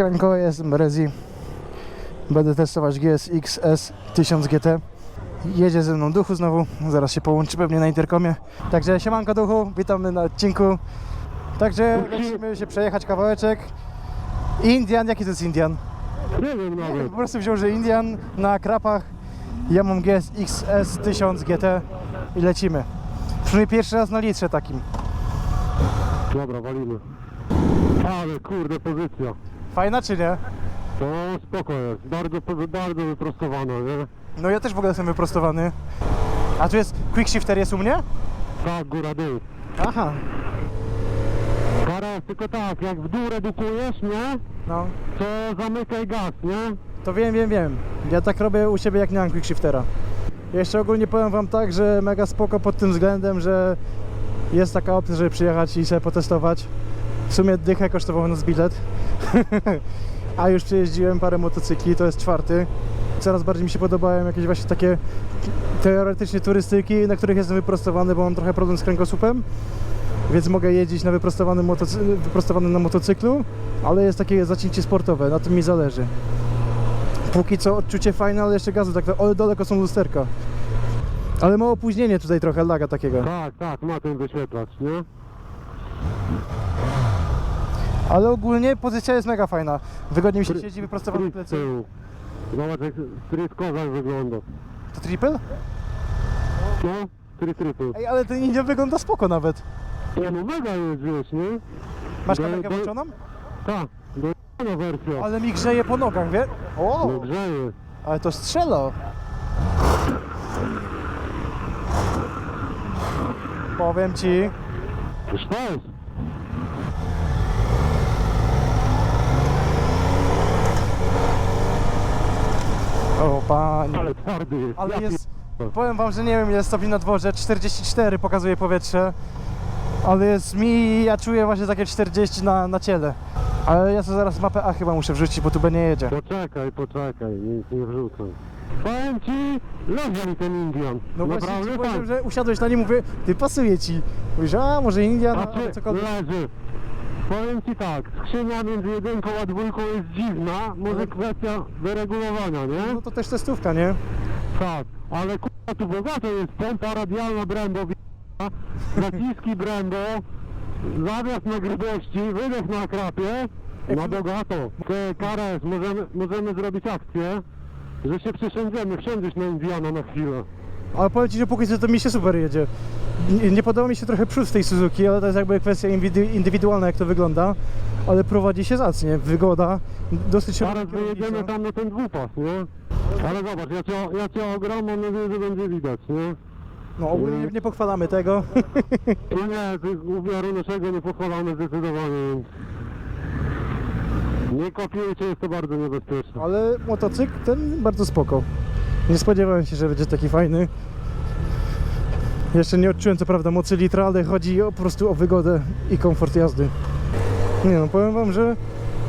Siemanko, jestem Rezi. Będę testować GSX S 1000 GT. Jedzie ze mną Duchu znowu, zaraz się połączy pewnie na interkomie. Także siemanko Duchu, witamy na odcinku. Także lecimy się przejechać kawałeczek. Indian, jaki to jest Indian? Nie wiem nawet. Po prostu wziął, że Indian na krapach. Ja mam GSX S 1000 GT i lecimy. Przynajmniej pierwszy raz na litrze takim. Dobra, walimy. Ale kurde pozycja. Fajna czy nie? To spoko jest. Bardzo, bardzo wyprostowana, nie? No ja też w ogóle jestem wyprostowany. A tu jest quick shifter jest u mnie? Tak, góra dół. Aha. Teraz tylko tak, jak w dół redukujesz, nie? No. To zamykaj gaz, nie? To wiem, wiem, wiem. Ja tak robię u siebie jak nie mam quick shiftera. Jeszcze ogólnie powiem wam tak, że mega spoko pod tym względem, że jest taka opcja, żeby przyjechać i sobie potestować. W sumie dychę kosztował nas bilet. A już przejeździłem parę motocykli, to jest czwarty. Coraz bardziej mi się podobają jakieś właśnie takie teoretycznie turystyki, na których jestem wyprostowany, bo mam trochę problem z kręgosłupem. Więc mogę jeździć na wyprostowanym, motocy- wyprostowanym na motocyklu, ale jest takie zacięcie sportowe, na tym mi zależy. Póki co odczucie fajne, ale jeszcze gazu tak, ale daleko są lusterka. Ale ma opóźnienie tutaj trochę laga takiego. Tak, tak, ma ten wyświetlacz, nie? Ale ogólnie pozycja jest mega fajna. Wygodnie mi się siedzi, wyprostowane plecy. Zobacz jak street kozak wygląda. To triple? No, street triple. Ej, ale ten India wygląda spoko nawet. Nie no, mega jest, wiesz, nie? Masz Do- kamerkę do- włączoną? Tak, do wersja. Ale mi grzeje po nogach, wie? O, No grzeje. ale to strzela. Powiem ci, Już to jest. o panie. Ale twardy jest. Ale Ja jest, powiem wam, że nie wiem ile stopni na dworze, 44 pokazuje powietrze, ale jest mi, ja czuję właśnie takie 40 na, na ciele. Ale ja to zaraz mapę A chyba muszę wrzucić, bo tu B nie jedzie. Poczekaj, poczekaj, nic nie wrzucaj. Powiem ci, leży mi ten Indian. No właśnie Naprawdę ci tak. powiem, że usiadłeś na nim, mówię, ty pasuje ci. Mówisz, a może Indian, ale Znaczy, cokolwiek. leży. Powiem ci tak, skrzynia między jedynką a dwójką jest dziwna, może kwestia wyregulowania, nie? No to też testówka, nie? Tak, ale kurwa tu bogato jest pompa radialna Brembo, wi***a, zaciski Brembo, zawias na grubości, wydech na krapie, na bogato. Ty, Kares, możemy, możemy zrobić akcję, że się przesiądziemy, wsiądziesz na Indiana na chwilę. Ale powiem ci, że póki co to mi się super jedzie. Nie, nie podoba mi się trochę przód tej Suzuki, ale to jest jakby kwestia indywidualna jak to wygląda. Ale prowadzi się zacnie, wygoda, dosyć Zaraz szeroka wyjedziemy kierownica. tam na ten dwupas, nie? Ale zobacz, ja cię, ja cię ogram, mam nadzieję, że będzie widać, nie? No ogólnie nie, pochwalamy tego. No nie, tych naszego nie pochwalamy zdecydowanie, więc... Nie kopiujcie, jest to bardzo niebezpieczne. Ale motocykl ten bardzo spoko. Nie spodziewałem się, że będzie taki fajny. Jeszcze nie odczułem co prawda mocy litra, ale chodzi o, po prostu o wygodę i komfort jazdy. Nie no, powiem wam, że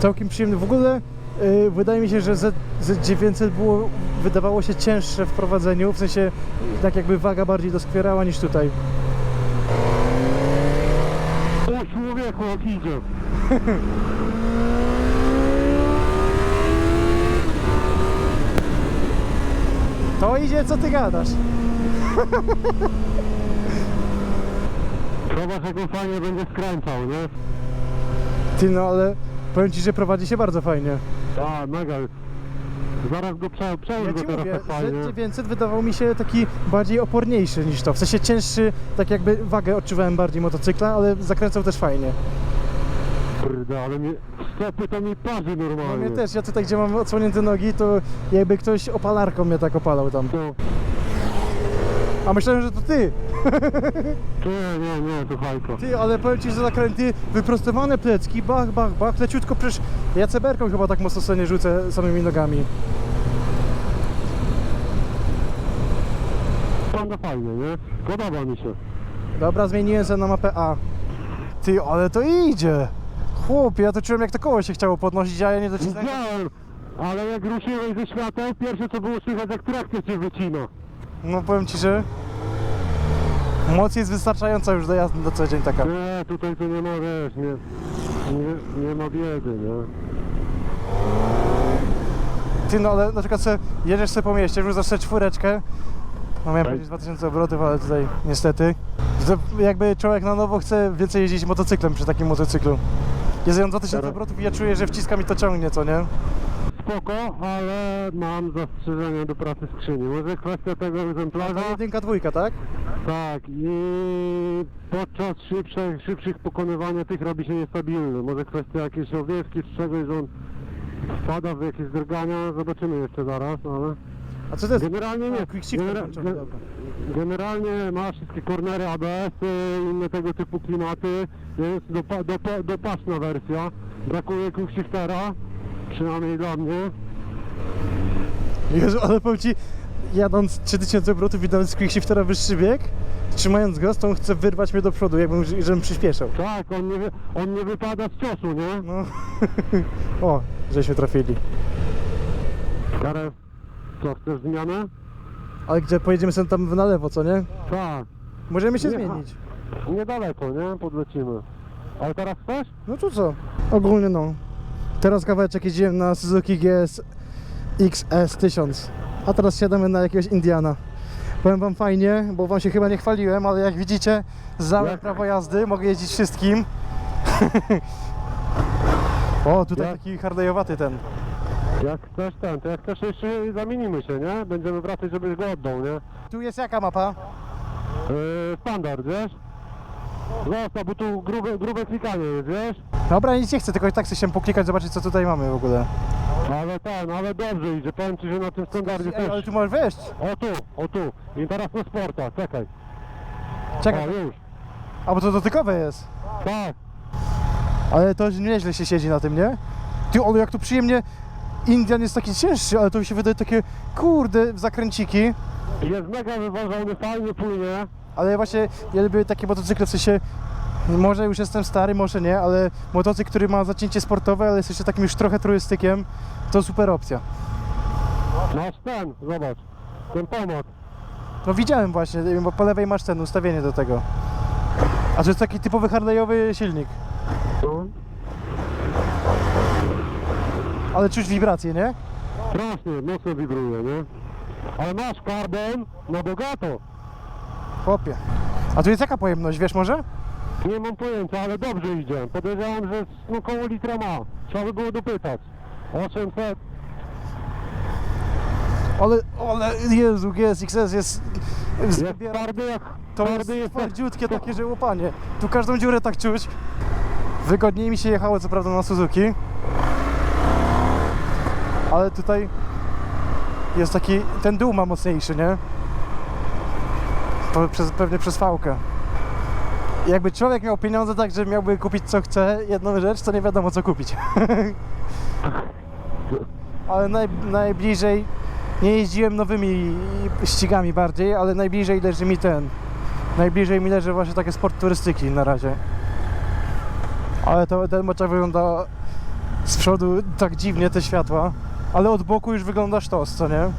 całkiem przyjemny. W ogóle yy, wydaje mi się, że Z, Z900 było, wydawało się cięższe w prowadzeniu, w sensie tak jakby waga bardziej doskwierała niż tutaj. O człowieku, jak idzie! To idzie, co ty gadasz? Zobacz, jak on fajnie będzie skręcał, nie? Ty no, ale powiem ci, że prowadzi się bardzo fajnie. A, mega. Zaraz go prze, przełóż Ja go ci teraz mówię, tak fajnie. Z900 wydawał mi się taki bardziej oporniejszy niż to. W sensie cięższy, tak jakby wagę odczuwałem bardziej motocykla, ale zakręcał też fajnie. Kurde, ale mnie, stopy to mi parzy No normalnie. mnie też, ja tutaj gdzie mam odsłonięte nogi, to jakby ktoś opalarką mnie tak opalał tam. To, A myślałem, że to ty! nie, nie, nie, to hajka. Ty, ale powiem ci, że zakręty, wyprostowane plecki, bach, bach, bach, leciutko, przecież ja ceberką chyba tak mocno sobie nie rzucę samymi nogami. Wygląda fajnie, nie? Podoba mi się. Dobra, zmieniłem się na mapę A. Ty, ale to idzie! Chłopie, ja to czułem jak to koło się chciało podnosić, a ja nie docisnąłem. Widziałem, ale jak ruszyłeś ze świateł, pierwsze co było słychać, jak trakcja cię wycina. No powiem ci, że moc jest wystarczająca już do jazdy do co dzień taka. Nie, tutaj to nie ma, wiesz, nie, nie, nie ma biedy, nie? Ty no ale na przykład sobie, jedziesz sobie po mieście, wrzucasz sobie czwóreczkę, no miałem powiedzieć 2000 obrotów, ale tutaj niestety. To jakby człowiek na nowo chce więcej jeździć motocyklem przy takim motocyklu. Jest ją 2000 Teraz- obrotów i ja czuję, że wciska mi to ciągnie, co nie? Spoko, ale mam zastrzeżenia do pracy skrzyni. Może kwestia tego egzemplarza? To jedynka, dwójka, tak? Tak, i podczas szybszych, szybszych pokonywania tych robi się niestabilny. Może kwestia jakiejś owiewki czy czegoś, że on wpada w jakieś drgania. Zobaczymy jeszcze zaraz, ale... A co to jest? Generalnie nie. A, quick shifter Genera- gen- dobra. Generalnie ma wszystkie kornery ABS, y, inne tego typu klimaty. Jest dopa, dopa, dopatrzna wersja. Brakuje quick shiftera, przynajmniej dla mnie. Jezu, ale powiem Ci, jadąc 3000 obrotów i dając z quickshiftera wyższy bieg, trzymając go, to on chce wyrwać mnie do przodu, jakbym, żebym przyspieszał. Tak, on nie, wy- on nie wypada z ciosu, nie? No. o, żeśmy trafili. Karę, co, chcesz zmianę? Ale gdzie pojedziemy sobie tam na lewo, co nie? Tak, Możemy się Nie, zmienić. niedaleko, nie? Podlecimy. Ale teraz chcesz? No to co? Ogólnie no. Teraz kawałeczek jeździłem na Suzuki GS XS 1000, a teraz siadamy na jakiegoś Indiana. Powiem wam fajnie, bo wam się chyba nie chwaliłem, ale jak widzicie, zdałem Jak? prawo jazdy, mogę jeździć wszystkim. o, tutaj Jak? taki harlejowaty ten. Jak chcesz ten, to jak chcesz jeszcze zamienimy się, nie? Będziemy wracać, żebyś go oddał, nie? Tu jest jaka mapa? Yy, standard, wiesz? Zostaw, bo tu grube, grube klikanie jest, wiesz? Dobra, nic nie chcę, tylko i tak chcę się poklikać, zobaczyć co tutaj mamy w ogóle. Ale ten, ale dobrze idzie, powiem ci, że na tym standardzie Ej, ale też... tu możesz wejść. O tu, o tu. I teraz na sporta, czekaj. Czekaj, O, już. a bo to dotykowe jest. Tak. Ale to nieźle się siedzi na tym, nie? Ty, ale jak tu przyjemnie... Indian jest taki cięższy, ale to mi się wydaje takie, kurde, zakręciki. Jest mega wyważony, fajnie płynie. Ale właśnie ja lubię takie motocykle, w sensie może już jestem stary, może nie, ale motocykl, który ma zacięcie sportowe, ale jest jeszcze takim już trochę turystykiem, to super opcja. Masz ten, zobacz. Ten pomad. No widziałem właśnie, bo po lewej masz ten ustawienie do tego. A to jest taki typowy Harley'owy silnik, No. Ale czuć wibracje, nie? Strasznie, mocno wibruje, nie? Ale masz karbon na bogato. Chłopie. A tu jest jaka pojemność, wiesz może? Nie mam pojęcia, ale dobrze idzie. Podejrzewam, że no koło litra ma. Trzeba by było dopytać. 800. Ale, ale Jezu, GSXS jest... Jest zbiera- twardy jak... To twardy jest jest twardziutkie takie, że łopanie. Tu każdą dziurę tak czuć. Wygodniej mi się jechało co prawda na Suzuki. Ale tutaj jest taki, ten dół ma mocniejszy, nie? Przez, pewnie przez fałkę. Jakby człowiek miał pieniądze tak, że miałby kupić co chce, jedną rzecz, to nie wiadomo co kupić. ale naj, najbliżej, nie jeździłem nowymi ścigami bardziej, ale najbliżej leży mi ten. Najbliżej mi leży właśnie takie sport turystyki na razie. Ale to ten moczek wygląda z przodu tak dziwnie te światła, ale od boku już wygląda sztos, co nie?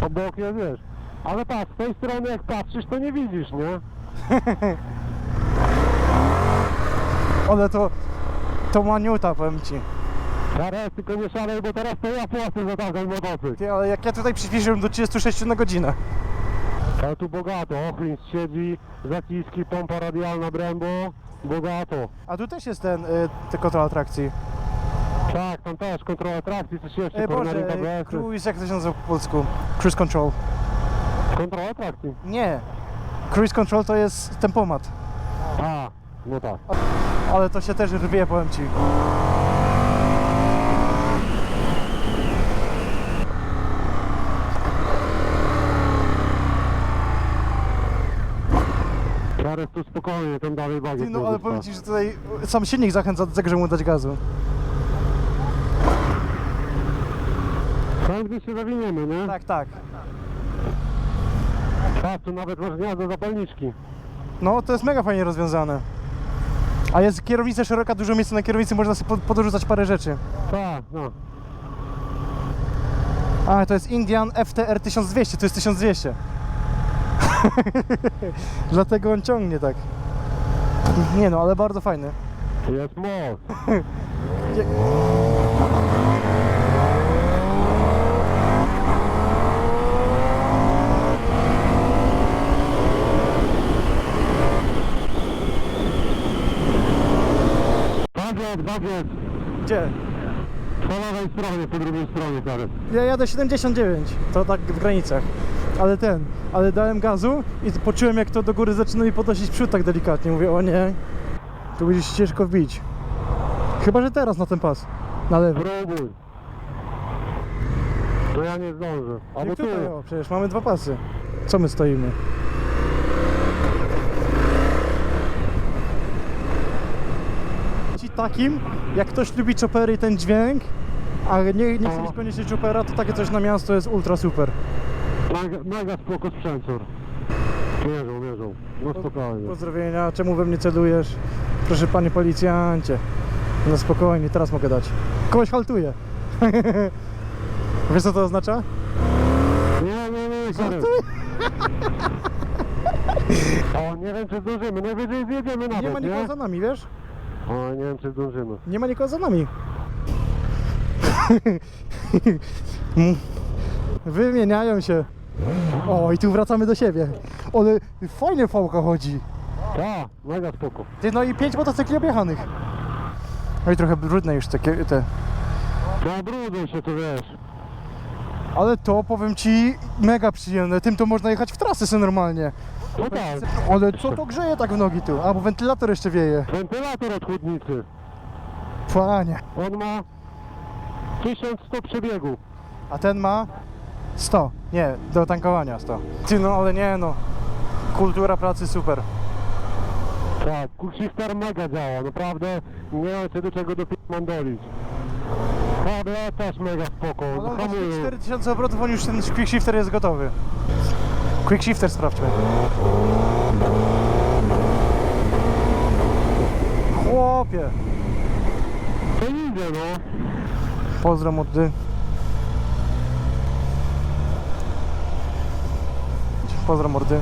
Po bokie, wiesz. Ale patrz, z tej strony jak patrzysz, to nie widzisz, nie? Ale to, to maniuta, powiem ci. Teraz tylko nie szalej, bo teraz to ja płacę za taką motocykl. Ty, ale jak ja tutaj przyspieszyłem do 36 na godzinę. Ale tu bogato, ochlin siedzi, zaciski, pompa radialna Brembo, bogato. A tu też jest ten, y, te kontrola trakcji. Tak, tam też kontrola trakcji, coś jeszcze, Ej Boże, ABS. cruise, jak to się nazywa po polsku? Cruise control. Kontrola trakcji. Nie. Cruise control to jest tempomat. A, no tak. Ale to się też rwie, powiem ci. Zaraz tu spokojnie, tam dalej bagiet Ty, no ale powiem ci, że tutaj sam silnik zachęca do tego, żeby mu dać gazu. Gdzie się zawiniemy, nie? Tak, tak. Tak, tu nawet masz gniazdo zapalniczki. No, to jest mega fajnie rozwiązane. A jest kierownica szeroka, dużo miejsca na kierownicy, można sobie pod- podrzucać parę rzeczy. Tak, no. A, to jest Indian FTR 1200, to jest 1200. Dlatego on ciągnie tak. Nie no, ale bardzo fajny. Jest moc. tak jest. Gdzie? Po lewej stronie, po drugiej stronie teraz. Ja jadę 79, to tak w granicach. Ale ten, ale dałem gazu i poczułem jak to do góry zaczyna mi podnosić przód tak delikatnie. Mówię, o nie, tu będzie się ciężko wbić. Chyba, że teraz na ten pas. Na lewo. Próbuj. To ja nie zdążę. Albo Jak tu. tutaj, o, przecież mamy dwa pasy. Co my stoimy? Takim, jak ktoś lubi chopery i ten dźwięk, a nie, nie chce mieć koniecznie chopera, to takie coś na miasto jest ultra super. Mega, mega spoko sprzęcor. Mierzą, mierzą. No spokojnie. Pozdrowienia, czemu we mnie celujesz? Proszę panie policjancie. No spokojnie, teraz mogę dać. Kogoś haltuje. Wiesz co to oznacza? Nie, nie, nie. Żartuję. O, nie wiem czy zdążymy. Najwyżej zjedziemy nawet, Nie ma nikogo za nami, wiesz? O, nie wiem czy zdążymy. Nie ma nikogo za nami. Wymieniają się. O, i tu wracamy do siebie. Ale fajnie fałka chodzi. Tak, mega spoko. Ty, no i pięć motocykli objechanych. No i trochę brudne już takie te. No brudzą się, to wiesz. Ale to powiem ci mega przyjemne. Tym to można jechać w trasy sobie normalnie. No tak. Ale co to grzeje tak w nogi tu? A bo wentylator jeszcze wieje. Wentylator od chłodnicy. Panie. On ma 1100 przebiegów. A ten ma 100. Nie, do tankowania 100. Ty no ale nie no. Kultura pracy super. Tak, Quickshifter mega działa, naprawdę nie ma co do czego dopindolić. HD też mega spoko, Ale on ma hamują. 4000 obrotów, on już ten quick shifter jest gotowy. Quick shifter sprawdźmy. Chłopie. To idzie no. Pozdro młody. Pozdro mordy.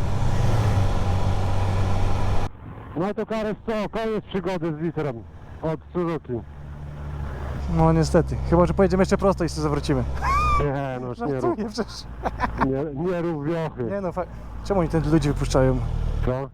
No to Kares co, koniec przygody z litrem od Suzuki. No niestety. Chyba, że pojedziemy jeszcze prosto i się zawrócimy. Nie no, już nie rób, Żartuję przecież. nie, nie rób wiochy. Nie no, fa- czemu oni ten ludzi wypuszczają? Co?